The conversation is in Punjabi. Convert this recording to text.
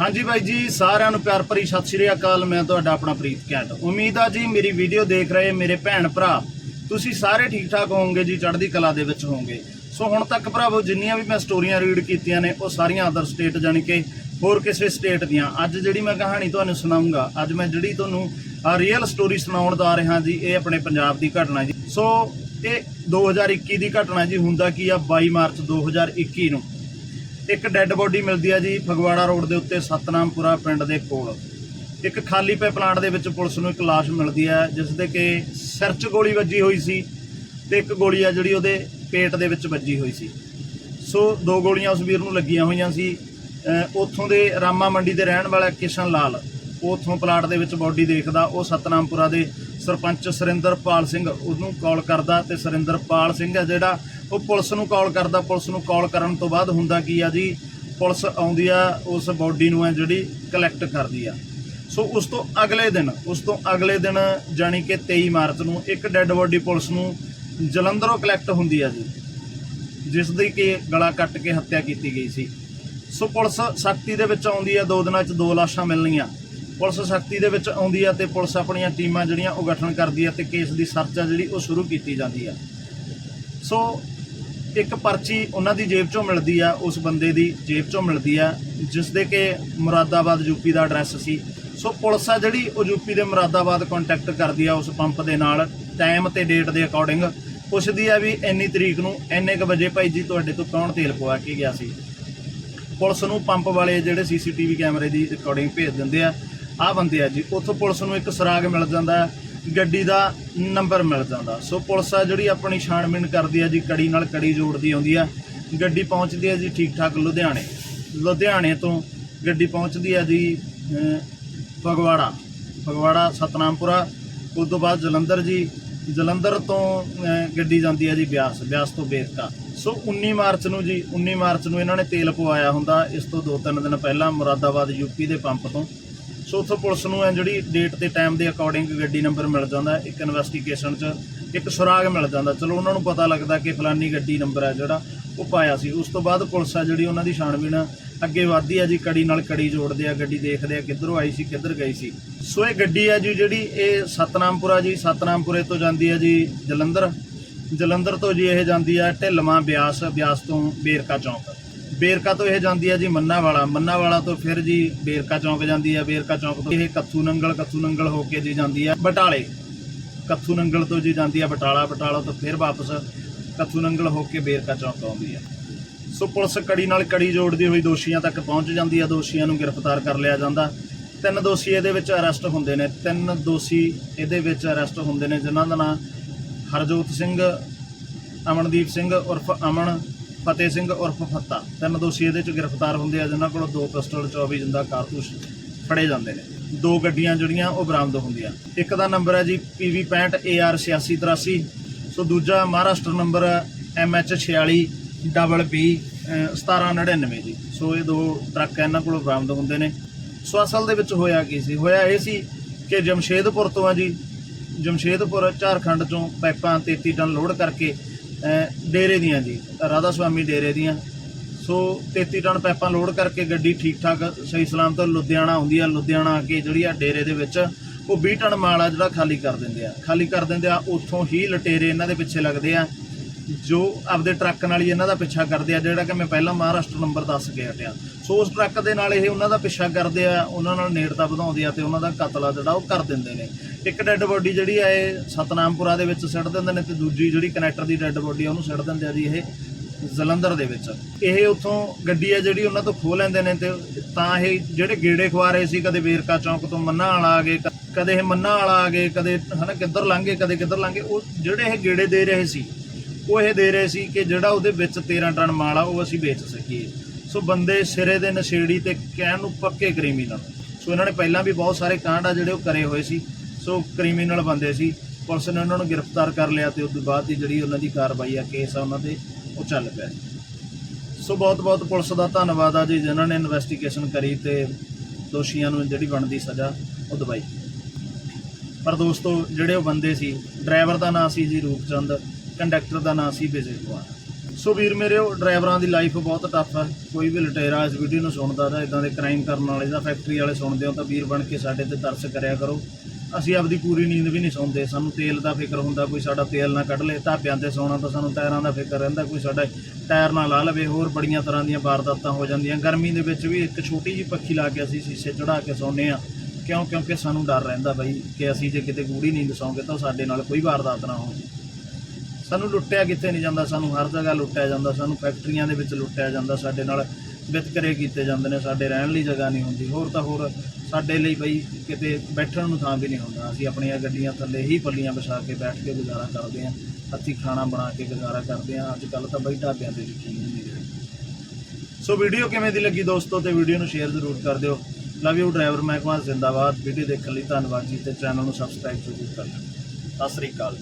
ਹਾਂਜੀ ਬਾਈ ਜੀ, ਸਾਰਿਆਂ ਨੂੰ ਪਿਆਰ ਭਰੀ ਸਤਿ ਸ਼੍ਰੀ ਅਕਾਲ। ਮੈਂ ਤੁਹਾਡਾ ਆਪਣਾ ਪ੍ਰੀਤ ਕੈਟ। ਉਮੀਦ ਆ ਜੀ ਮੇਰੀ ਵੀਡੀਓ ਦੇਖ ਰਹੇ ਮੇਰੇ ਭੈਣ ਭਰਾ। ਤੁਸੀਂ ਸਾਰੇ ਠੀਕ ਠਾਕ ਹੋਵੋਗੇ ਜੀ, ਚੜ੍ਹਦੀ ਕਲਾ ਦੇ ਵਿੱਚ ਹੋਵੋਗੇ। ਸੋ ਹੁਣ ਤੱਕ ਭਰਾਵੋ, ਜਿੰਨੀਆਂ ਵੀ ਮੈਂ ਸਟੋਰੀਆਂ ਰੀਡ ਕੀਤੀਆਂ ਨੇ, ਉਹ ਸਾਰੀਆਂ ਅਦਰ ਸਟੇਟ ਜਾਣੀ ਕਿ ਹੋਰ ਕਿਸੇ ਸਟੇਟ ਦੀਆਂ। ਅੱਜ ਜਿਹੜੀ ਮੈਂ ਕਹਾਣੀ ਤੁਹਾਨੂੰ ਸੁਣਾਉਂਗਾ, ਅੱਜ ਮੈਂ ਜਿਹੜੀ ਤੁਹਾਨੂੰ ਰੀਅਲ ਸਟੋਰੀ ਸੁਣਾਉਣ ਦਾ ਰਿਹਾ ਜੀ, ਇਹ ਆਪਣੇ ਪੰਜਾਬ ਦੀ ਘਟਨਾ ਜੀ। ਸੋ, ਇਹ 2021 ਦੀ ਘਟਨਾ ਜੀ, ਹੁੰਦਾ ਕੀ ਆ? 22 ਮਾਰਚ 2021 ਨੂੰ। ਇੱਕ ਡੈੱਡ ਬੋਡੀ ਮਿਲਦੀ ਆ ਜੀ ਫਗਵਾੜਾ ਰੋਡ ਦੇ ਉੱਤੇ ਸਤਨਾਮਪੁਰਾ ਪਿੰਡ ਦੇ ਕੋਲ। ਇੱਕ ਖਾਲੀ ਪਏ ਪਲਾਂਟ ਦੇ ਵਿੱਚ ਪੁਲਿਸ ਨੂੰ ਇੱਕ ਲਾਸ਼ ਮਿਲਦੀ ਆ, ਜਿਸ ਦੇ ਕਿ ਸਿਰ 'ਚ ਗੋਲੀ ਵੱਜੀ ਹੋਈ ਸੀ ਤੇ ਇੱਕ ਗੋਲੀ ਆ ਜਿਹੜੀ ਉਹਦੇ ਪੇਟ ਦੇ ਵਿੱਚ ਵੱਜੀ ਹੋਈ ਸੀ। ਸੋ ਦੋ ਗੋਲੀਆਂ ਉਸ ਵੀਰ ਨੂੰ ਲੱਗੀਆਂ ਹੋਈਆਂ ਸੀ। ਉੱਥੋਂ ਦੇ ਰਾਮਾ ਮੰਡੀ ਦੇ ਰਹਿਣ ਵਾਲਾ ਕਿਸ਼ਨ ਲਾਲ, ਉਹ ਉੱਥੋਂ ਪਲਾਟ ਦੇ ਵਿੱਚ ਬੋਡੀ ਦੇਖਦਾ, ਉਹ ਸਤਨਾਮਪੁਰਾ ਦੇ ਸਰਪੰਚ ਸੁਰਿੰਦਰਪਾਲ ਸਿੰਘ ਉਹਨੂੰ ਕਾਲ ਕਰਦਾ ਤੇ ਸੁਰਿੰਦਰਪਾਲ ਸਿੰਘ ਹੈ ਜਿਹੜਾ ਉਹ ਪੁਲਿਸ ਨੂੰ ਕਾਲ ਕਰਦਾ, ਪੁਲਿਸ ਨੂੰ ਕਾਲ ਕਰਨ ਤੋਂ ਬਾਅਦ ਹੁੰਦਾ ਕੀ ਆ ਜੀ? ਪੁਲਿਸ ਆਉਂਦੀ ਆ, ਉਸ ਬੋਡੀ ਨੂੰ ਹੈ ਜਿਹੜੀ ਕਲੈਕਟ ਕਰਦੀ ਆ। ਸੋ ਉਸ ਤੋਂ ਅਗਲੇ ਦਿਨ, ਉਸ ਤੋਂ ਅਗਲੇ ਦਿਨ ਜਾਣੀ ਕਿ 23 ਮਾਰਚ ਨੂੰ ਇੱਕ ਡੈੱਡ ਬੋਡੀ ਪੁਲਿਸ ਨੂੰ ਜਲੰਧਰੋਂ ਕਲੈਕਟ ਹੁੰਦੀ ਆ ਜੀ, ਜਿਸ ਦੀ ਕਿ ਗਲਾ ਕੱਟ ਕੇ ਹੱਤਿਆ ਕੀਤੀ ਗਈ ਸੀ। ਸੋ ਪੁਲਿਸ ਸਖਤੀ ਦੇ ਵਿੱਚ ਆਉਂਦੀ ਆ, ਦੋ ਦਿਨਾਂ 'ਚ ਦੋ ਲਾਸ਼ਾਂ ਮਿਲਣੀਆਂ। ਪੁਲਿਸ ਸਖਤੀ ਦੇ ਵਿੱਚ ਆਉਂਦੀ ਆ ਤੇ ਪੁਲਿਸ ਆਪਣੀਆਂ ਟੀਮਾਂ ਜਿਹੜੀਆਂ ਉਹ ਗਠਨ ਕਰਦੀ ਆ ਤੇ ਕੇਸ ਦੀ ਸਰਚ ਆ ਜਿਹੜੀ ਉਹ ਸ਼ੁਰੂ ਕੀਤੀ ਜਾਂਦੀ ਆ। ਸੋ ਇੱਕ ਪਰਚੀ ਉਹਨਾਂ ਦੀ ਜੇਬ 'ਚੋਂ ਮਿਲਦੀ ਆ ਉਸ ਬੰਦੇ ਦੀ ਜੇਬ 'ਚੋਂ ਮਿਲਦੀ ਆ ਜਿਸ ਦੇ ਕਿ ਮੁਰਾਦਾਬਾਦ ਯੂਪੀ ਦਾ ਐਡਰੈਸ ਸੀ। ਸੋ ਪੁਲਿਸ ਆ ਜਿਹੜੀ ਉਹ ਯੂਪੀ ਦੇ ਮੁਰਾਦਾਬਾਦ ਕੰਟੈਕਟ ਕਰਦੀ ਆ ਉਸ ਪੰਪ ਦੇ ਨਾਲ ਟਾਈਮ ਤੇ ਡੇਟ ਦੇ ਅਕੋਰਡਿੰਗ ਪੁੱਛਦੀ ਆ ਵੀ ਇੰਨੀ ਤਰੀਕ ਨੂੰ ਇੰਨੇ ਕੁ ਵਜੇ ਭਾਈ ਜੀ ਤੁਹਾਡੇ ਤੋਂ ਕੌਣ ਤੇਲ ਪਵਾ ਕੇ ਗਿਆ ਸੀ? ਪੁਲਿਸ ਨੂੰ ਪੰਪ ਵਾਲੇ ਜਿਹੜੇ ਸੀਸੀਟੀਵੀ ਕੈਮਰੇ ਦੀ ਰਿਕਾਰਡਿੰਗ ਭੇਜ ਦਿੰਦੇ ਆ। ਆ ਬੰਦੇ ਆ ਜੀ ਉੱਥੋਂ ਪੁਲਿਸ ਨੂੰ ਇੱਕ ਸੁਰਾਗ ਮਿਲ ਜਾਂਦਾ। ਹੈ, ਗੱਡੀ ਦਾ ਨੰਬਰ ਮਿਲ ਜਾਂਦਾ। ਸੋ ਪੁਲਿਸ ਆ ਜਿਹੜੀ ਆਪਣੀ ਛਾਣਬੀਣ ਕਰਦੀ ਆ ਜੀ, ਕੜੀ ਨਾਲ ਕੜੀ ਜੋੜਦੀ ਆਉਂਦੀ ਆ। ਗੱਡੀ ਪਹੁੰਚਦੀ ਆ ਜੀ ਠੀਕ ਠਾਕ ਲੁਧਿਆਣੇ। ਲੁਧਿਆਣੇ ਤੋਂ ਗੱਡੀ ਪਹੁੰਚਦੀ ਆ ਜੀ ਫਗਵਾੜਾ। ਫਗਵਾੜਾ, ਸਤਨਾਮਪੁਰਾ। ਉਸ ਤੋਂ ਬਾਅਦ ਜਲੰਧਰ ਜੀ। ਜਲੰਧਰ ਤੋਂ ਗੱਡੀ ਜਾਂਦੀ ਹੈ ਜੀ ਬਿਆਸ ਬਿਆਸ ਤੋਂ ਬੇਤਕਾ। ਸੋ 19 ਮਾਰਚ ਨੂੰ ਜੀ 19 ਮਾਰਚ ਨੂੰ ਇਹਨਾਂ ਨੇ ਤੇਲ ਪਵਾਇਆ ਹੁੰਦਾ। ਇਸ ਤੋਂ 2-3 ਦਿਨ ਪਹਿਲਾਂ ਮੁਰਾਦਾਬਾਦ ਯੂਪੀ ਦੇ ਪੰਪ ਤੋਂ। ਸੋ ਉੱਥੋਂ ਪੁਲਿਸ ਨੂੰ ਹੈ ਜਿਹੜੀ ਡੇਟ ਤੇ ਟਾਈਮ ਦੇ ਅਕੋਰਡਿੰਗ ਗੱਡੀ ਨੰਬਰ ਮਿਲ ਜਾਂਦਾ, ਇੱਕ ਇਨਵੈਸਟੀਗੇਸ਼ਨ 'ਚ, ਇੱਕ ਸੁਰਾਗ ਮਿਲ ਜਾਂਦਾ। ਚਲੋ ਉਹਨਾਂ ਨੂੰ ਪਤਾ ਲੱਗਦਾ ਕਿ ਫਲਾਨੀ ਗੱਡੀ ਨੰਬਰ ਹੈ ਜਿਹੜਾ, ਉਹ ਪਾਇਆ ਸੀ। ਉਸ ਤੋਂ ਬਾਅਦ ਪੁਲਿਸ ਆ ਜਿਹੜੀ ਉਹਨਾਂ ਦੀ ਛਾਣਬੀਣ ਅੱਗੇ ਵਧਦੀ ਆ ਜੀ, ਕੜੀ ਨਾਲ ਕੜੀ ਜੋੜਦੇ ਆ, ਗੱਡੀ ਦੇਖਦੇ ਆ, ਕਿੱਧਰੋਂ ਆਈ ਸੀ, ਕਿੱਧਰ ਗਈ ਸੀ। ਸੋ ਇਹ ਗੱਡੀ ਆ ਜੀ ਜਿਹੜੀ, ਇਹ ਸਤਨਾਮਪੁਰਾ ਜੀ, ਸਤਨਾਮਪੁਰੇ ਤੋਂ ਜਾਂਦੀ ਆ ਜੀ ਜਲੰਧਰ। ਜਲੰਧਰ ਤੋਂ ਜੀ ਇਹ ਜਾਂਦੀ ਆ ਢਿੱਲਵਾਂ ਬਿਆਸ ਬਿਆਸ ਤੋਂ ਬੇਰਕਾ ਚੌਂਕ। ਬੇਰਕਾ ਤੋਂ ਇਹ ਜਾਂਦੀ ਹੈ ਜੀ ਮੰਨਾ ਵਾਲਾ ਮੰਨਾ ਵਾਲਾ ਤੋਂ ਫਿਰ ਜੀ ਬੇਰਕਾ ਚੌਂਕ ਜਾਂਦੀ ਹੈ। ਬੇਰਕਾ ਚੌਂਕ ਤੋਂ ਇਹ ਕੱਥੂ ਨੰਗਲ ਕੱਥੂ ਨੰਗਲ ਹੋ ਕੇ ਜੀ ਜਾਂਦੀ ਹੈ ਬਟਾਲੇ। ਕੱਥੂ ਨੰਗਲ ਤੋਂ ਜੀ ਜਾਂਦੀ ਆ ਬਟਾਲਾ। ਬਟਾਲਾ ਤੋਂ ਫਿਰ ਵਾਪਸ ਕੱਥੂ ਨੰਗਲ ਹੋ ਕੇ ਬੇਰਕਾ ਚੌਂਕ ਆਉਂਦੀ ਹੈ। ਸੋ ਪੁਲਿਸ ਕੜੀ ਨਾਲ ਕੜੀ ਜੋੜਦੀ ਹੋਈ ਦੋਸ਼ੀਆਂ ਤੱਕ ਪਹੁੰਚ ਜਾਂਦੀ ਹੈ। ਦੋਸ਼ੀਆਂ ਨੂੰ ਗ੍ਰਿਫਤਾਰ ਕਰ ਲਿਆ ਜਾਂਦਾ। ਤਿੰਨ ਦੋਸ਼ੀ ਇਹਦੇ ਵਿੱਚ ਅਰੈਸਟ ਹੁੰਦੇ ਨੇ। ਤਿੰਨ ਦੋਸ਼ੀ ਇਹਦੇ ਵਿੱਚ ਅਰੈਸਟ ਹੁੰਦੇ ਨੇ, ਜਿਨ੍ਹਾਂ ਦਾ ਨਾਮ ਹਰਜੋਤ ਸਿੰਘ, ਅਮਨਦੀਪ ਸਿੰਘ ਉਰਫ ਅਮਨ ਫਤਿਹ ਸਿੰਘ ਉਰਫ ਫੱਤਾ। ਤਿੰਨ ਦੋਸ਼ੀ ਇਹਦੇ ਚ ਗ੍ਰਿਫਤਾਰ ਹੁੰਦੇ ਆ, ਜਿਨ੍ਹਾਂ ਕੋਲੋਂ ਦੋ ਪਿਸਟਲ 24 ਜਿੰਦਾ ਕਾਰਤੂਸ ਫੜੇ ਜਾਂਦੇ ਨੇ। ਦੋ ਗੱਡੀਆਂ ਜਿਹੜੀਆਂ ਉਹ ਬਰਾਮਦ ਹੁੰਦੀਆਂ। ਇੱਕ ਦਾ ਨੰਬਰ ਹੈ ਜੀ PV 65 AR 8683 ਸੋ ਦੂਜਾ Maharashtra number MH 46 double B 1799 ਜੀ। ਸੋ ਇਹ ਦੋ ਟਰੱਕ ਇਹਨਾਂ ਕੋਲੋਂ ਬਰਾਮਦ ਹੁੰਦੇ ਨੇ। ਸੋ ਅਸਲ ਦੇ ਵਿੱਚ ਹੋਇਆ ਕੀ ਸੀ? ਹੋਇਆ ਇਹ ਸੀ ਕਿ ਜਮਸ਼ੇਦਪੁਰ ਤੋਂ ਆ ਜੀ, ਜਮਸ਼ੇਦਪੁਰ ਝਾਰਖੰਡ ਚੋਂ ਪਾਈਪਾਂ 33 ਟਨ ਲੋਡ ਕਰਕੇ ਡੇਰੇ ਦੀਆਂ ਜੀ ਰਾਧਾ ਸੁਆਮੀ ਡੇਰੇ ਦੀਆਂ। ਸੋ 33 ਟਨ ਪਾਈਪਾਂ ਲੋਡ ਕਰਕੇ ਗੱਡੀ ਠੀਕ ਠਾਕ, ਸਹੀ ਸਲਾਮ ਤੋਂ ਲੁਧਿਆਣਾ ਆਉਂਦੀ ਆ, ਲੁਧਿਆਣਾ ਆ ਕੇ ਜਿਹੜੀ ਆ ਡੇਰੇ ਦੇ ਵਿੱਚ ਉਹ 20 ਟਨ ਮਾਲ ਆ ਜਿਹੜਾ ਖਾਲੀ ਕਰ ਦਿੰਦੇ ਆ। ਖਾਲੀ ਕਰ ਦਿੰਦੇ ਆ, ਉੱਥੋਂ ਹੀ ਲਟੇਰੇ ਇਹਨਾਂ ਦੇ ਪਿੱਛੇ ਲੱਗਦੇ ਆ। ਜੋ ਆਪਦੇ ਟਰੱਕ ਨਾਲ ਹੀ ਇਹਨਾਂ ਦਾ ਪਿੱਛਾ ਕਰਦੇ ਆ, ਜਿਹੜਾ ਕਿ ਮੈਂ ਪਹਿਲਾਂ ਮਹਾਰਾਸ਼ਟਰ ਨੰਬਰ ਦੱਸ ਕੇ ਹਟਿਆ। ਸੋ ਉਸ ਟਰੱਕ ਦੇ ਨਾਲ ਇਹ ਉਹਨਾਂ ਦਾ ਪਿੱਛਾ ਕਰਦੇ ਆ, ਉਹਨਾਂ ਨਾਲ ਨੇੜਤਾ ਵਧਾਉਂਦੇ ਆ ਤੇ ਉਹਨਾਂ ਦਾ ਕਤਲ ਆ ਜਿਹੜਾ ਉਹ ਕਰ ਦਿੰਦੇ ਨੇ। ਇੱਕ ਡੈੱਡ ਬੋਡੀ ਜਿਹੜੀ ਆ, ਇਹ ਸਤਨਾਮਪੁਰਾ ਦੇ ਵਿੱਚ ਸਿੱਟ ਦਿੰਦੇ ਨੇ ਤੇ ਦੂਜੀ ਜਿਹੜੀ ਕਨੈਕਟਰ ਦੀ ਡੈੱਡ ਬੋਡੀ ਆ, ਉਹਨੂੰ ਸਿੱਟ ਦਿੰਦੇ ਆ ਜੀ ਇਹ ਜਲੰਧਰ ਦੇ ਵਿੱਚ। ਇਹ ਉੱਥੋਂ ਗੱਡੀ ਆ ਜਿਹੜੀ ਉਹਨਾਂ ਤੋਂ ਖੋਹ ਲੈਂਦੇ ਨੇ ਤੇ ਤਾਂ ਇਹ ਜਿਹੜੇ ਗੇੜੇ ਖਵਾ ਰਹੇ ਸੀ, ਕਦੇ ਵੇਰਕਾ ਚੌਂਕ ਤੋਂ ਮੰਨਾ ਵਾਲਾ ਆ ਗਏ ਕ- ਕਦੇ ਇਹ ਮੰਨਾ ਵਾਲਾ ਆ ਗਏ, ਕਦੇ ਹਨਾ ਕਿੱਧਰ ਲੰਘੇ ਕਦੇ ਕਿੱਧਰ ਲੰਘੇ ਉਹ ਜਿਹੜੇ ਇਹ ਗੇੜੇ ਦੇ ਰਹੇ ਸੀ ਉਹ ਇਹ ਦੇ ਰਹੇ ਸੀ ਕਿ ਜਿਹੜਾ ਉਹਦੇ ਵਿੱਚ 13 ਟਨ ਮਾਲ ਆ, ਉਹ ਅਸੀਂ ਵੇਚ ਸਕੀਏ। ਸੋ ਬੰਦੇ ਸਿਰੇ ਦੇ ਨਸ਼ੇੜੀ ਤੇ ਕਹਿਣ ਨੂੰ ਪੱਕੇ ਕ੍ਰਿਮੀਨਲ। ਸੋ ਇਹਨਾਂ ਨੇ ਪਹਿਲਾਂ ਵੀ ਬਹੁਤ ਸਾਰੇ ਕਾਂਡ ਆ ਜਿਹੜੇ ਉਹ ਕਰੇ ਹੋਏ ਸੀ। ਸੋ ਕ੍ਰਿਮੀਨਲ ਬੰਦੇ ਸੀ। ਪੁਲਿਸ ਨੇ ਉਹਨਾਂ ਨੂੰ ਗ੍ਰਿਫਤਾਰ ਕਰ ਲਿਆ ਤੇ ਉਸ ਤੋਂ ਬਾਅਦ ਦੀ ਜਿਹੜੀ ਉਹਨਾਂ ਦੀ ਕਾਰਵਾਈ ਆ, ਕੇਸ ਆ ਉਹਨਾਂ ਤੇ, ਉਹ ਚੱਲ ਪਿਆ। ਸੋ ਬਹੁਤ ਬਹੁਤ ਪੁਲਿਸ ਦਾ ਧੰਨਵਾਦ ਆ ਜੀ, ਜਿਨ੍ਹਾਂ ਨੇ ਇਨਵੈਸਟੀਗੇਸ਼ਨ ਕਰੀ ਤੇ ਦੋਸ਼ੀਆਂ ਨੂੰ ਜਿਹੜੀ ਬਣਦੀ ਸਜ਼ਾ, ਉਹ ਦਵਾਈ। ਪਰ ਦੋਸਤੋ, ਜਿਹੜੇ ਉਹ ਬੰਦੇ ਸੀ, ਡਰਾਈਵਰ ਦਾ ਨਾਮ ਸੀ ਜੀ ਰੂਪਚੰਦ। ਕੰਡਕਟਰ ਦਾ ਨਾਂ ਸੀ ਵਿਜੇ ਕੁਮਾਰ। ਸੋ ਵੀਰ ਮੇਰੇ, ਉਹ ਡਰਾਈਵਰਾਂ ਦੀ ਲਾਈਫ ਬਹੁਤ ਟਫ ਹੈ ਕੋਈ ਵੀ ਲਟੇਰਾ ਇਸ ਵੀਡੀਓ ਨੂੰ ਸੁਣਦਾ ਤਾਂ ਇਦਾਂ ਦੇ ਕ੍ਰਾਈਮ ਕਰਨ ਵਾਲੇ ਜਾਂ ਫੈਕਟਰੀ ਵਾਲੇ ਸੁਣਦੇ ਹੋ ਤਾਂ ਵੀਰ ਬਣ ਕੇ ਸਾਡੇ ਤੇ ਤਰਸ ਕਰਿਆ ਕਰੋ। ਅਸੀਂ ਆਪਦੀ ਪੂਰੀ ਨੀਂਦ ਵੀ ਨਹੀਂ ਸੌਂਦੇ। ਸਾਨੂੰ ਤੇਲ ਦਾ ਫਿਕਰ ਹੁੰਦਾ, ਕੋਈ ਸਾਡਾ ਤੇਲ ਨਾ ਕੱਢ ਲੇ ਢਾਬਿਆਂ ਤੇ ਸੌਣਾ ਤਾਂ ਸਾਨੂੰ ਟਾਇਰਾਂ ਦਾ ਫਿਕਰ ਰਹਿੰਦਾ, ਕੋਈ ਸਾਡਾ ਟਾਇਰ ਨਾ ਲਾ ਲਵੇ, ਹੋਰ ਬੜੀਆਂ ਤਰ੍ਹਾਂ ਦੀਆਂ ਵਾਰਦਾਤਾਂ ਹੋ ਜਾਂਦੀਆਂ। ਗਰਮੀ ਦੇ ਵਿੱਚ ਵੀ ਇੱਕ ਛੋਟੀ ਜਿਹੀ ਪੱਖੀ ਲਾ ਕੇ ਅਸੀਂ ਸ਼ੀਸ਼ੇ ਚੜਾ ਕੇ ਸੌਂਦੇ ਆ ਕਿਉਂ? ਕਿਉਂਕਿ ਸਾਨੂੰ ਡਰ ਰਹਿੰਦਾ ਬਈ ਕਿ ਅਸੀਂ ਜੇ ਕਿਤੇ ਗੂੜੀ ਨੀਂਦ ਸੌਂਗੇ ਤਾਂ ਸਾਡੇ ਨਾਲ ਕੋਈ ਵਾਰਦਾਤ ਨਾ ਹੋਵੇ। ਸਾਨੂੰ ਲੁੱਟਿਆ ਕਿੱਥੇ ਨਹੀਂ ਜਾਂਦਾ, ਸਾਨੂੰ ਹਰ ਜਗ੍ਹਾ ਲੁੱਟਿਆ ਜਾਂਦਾ, ਸਾਨੂੰ ਫੈਕਟਰੀਆਂ ਦੇ ਵਿੱਚ ਲੁੱਟਿਆ ਜਾਂਦਾ, ਸਾਡੇ ਨਾਲ ਵਿਤਕਰੇ ਕੀਤੇ ਜਾਂਦੇ ਨੇ, ਸਾਡੇ ਰਹਿਣ ਲਈ ਜਗ੍ਹਾ ਨਹੀਂ ਹੁੰਦੀ। ਹੋਰ ਤਾਂ ਹੋਰ ਸਾਡੇ ਲਈ ਬਈ ਕਿਤੇ ਬੈਠਣ ਨੂੰ ਥਾਂ ਵੀ ਨਹੀਂ ਹੁੰਦਾ। ਅਸੀਂ ਆਪਣੀਆਂ ਗੱਡੀਆਂ ਥੱਲੇ ਹੀ ਪੱਲੀਆਂ ਵਿਛਾ ਕੇ ਬੈਠ ਕੇ ਗੁਜ਼ਾਰਾ ਕਰਦੇ ਹਾਂ, ਹੱਥੀਂ ਖਾਣਾ ਬਣਾ ਕੇ ਗੁਜ਼ਾਰਾ ਕਰਦੇ ਹਾਂ। ਅੱਜ ਕੱਲ ਤਾਂ ਬਈ ਢਾਬਿਆਂ ਤੇ ਯਕੀਨ ਨਹੀਂ ਰਿਹਾ ਸੋ ਵੀਡੀਓ ਕਿਵੇਂ ਦੀ ਲੱਗੀ ਦੋਸਤੋ ਤੇ ਵੀਡੀਓ ਨੂੰ ਸ਼ੇਅਰ ਜ਼ਰੂਰ ਕਰ ਦਿਓ। ਲਵ ਯੂ ਡਰਾਈਵਰ ਮਹਿਕਮਾ ਜ਼ਿੰਦਾਬਾਦ। ਵੀਡੀਓ ਦੇਖਣ ਲਈ ਧੰਨਵਾਦ ਜੀ ਤੇ ਚੈਨਲ ਨੂੰ ਸਬਸਕ੍ਰਾਈਬ ਜ਼ਰੂਰ ਕਰ ਲਿਓ ਸਤਿ ਸ੍ਰੀ ਅਕਾਲ